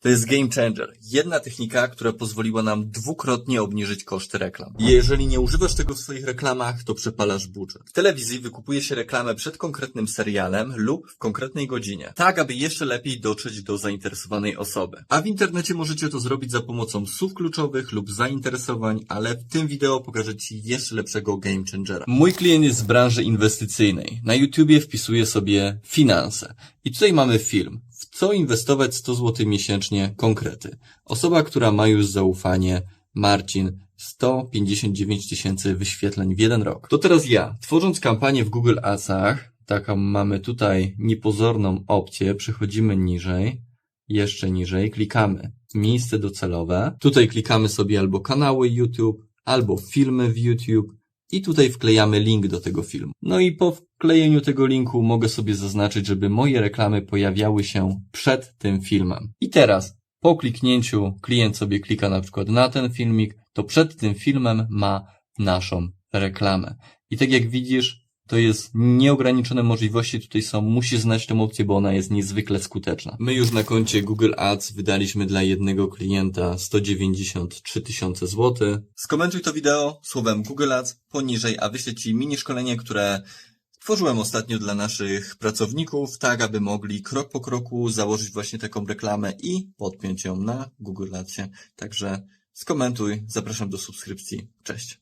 To jest game changer. Jedna technika, która pozwoliła nam dwukrotnie obniżyć koszty reklam. Jeżeli nie używasz tego w swoich reklamach, to przepalasz budżet. W telewizji wykupuje się reklamę przed konkretnym serialem lub w konkretnej godzinie. Tak, aby jeszcze lepiej dotrzeć do zainteresowanej osoby. A w internecie możecie to zrobić za pomocą słów kluczowych lub zainteresowań, ale w tym wideo pokażę Ci jeszcze lepszego game changera. Mój klient jest z branży inwestycyjnej. Na YouTubie wpisuje sobie finanse. I tutaj mamy film. W co inwestować 100 zł miesięcznie? Konkrety. Osoba, która ma już zaufanie, Marcin, 159 tysięcy wyświetleń w jeden rok. To teraz ja, tworząc kampanię w Google Adsach, taką mamy tutaj niepozorną opcję, przechodzimy niżej, jeszcze niżej, klikamy miejsce docelowe. Tutaj klikamy sobie albo kanały YouTube, albo filmy w YouTube i tutaj wklejamy link do tego filmu. No i po wklejeniu tego linku mogę sobie zaznaczyć, żeby moje reklamy pojawiały się przed tym filmem. I teraz po kliknięciu klient sobie klika na przykład na ten filmik, to przed tym filmem ma naszą reklamę. I tak jak widzisz, to jest nieograniczone możliwości tutaj są. Musisz znać tę opcję, bo ona jest niezwykle skuteczna. My już na koncie Google Ads wydaliśmy dla jednego klienta 193 tysiące złotych. Skomentuj to wideo słowem Google Ads poniżej, a wyślę Ci mini szkolenie, które Tworzyłem ostatnio dla naszych pracowników, tak aby mogli krok po kroku założyć właśnie taką reklamę i podpiąć ją na Google Adsie. Także skomentuj, zapraszam do subskrypcji. Cześć.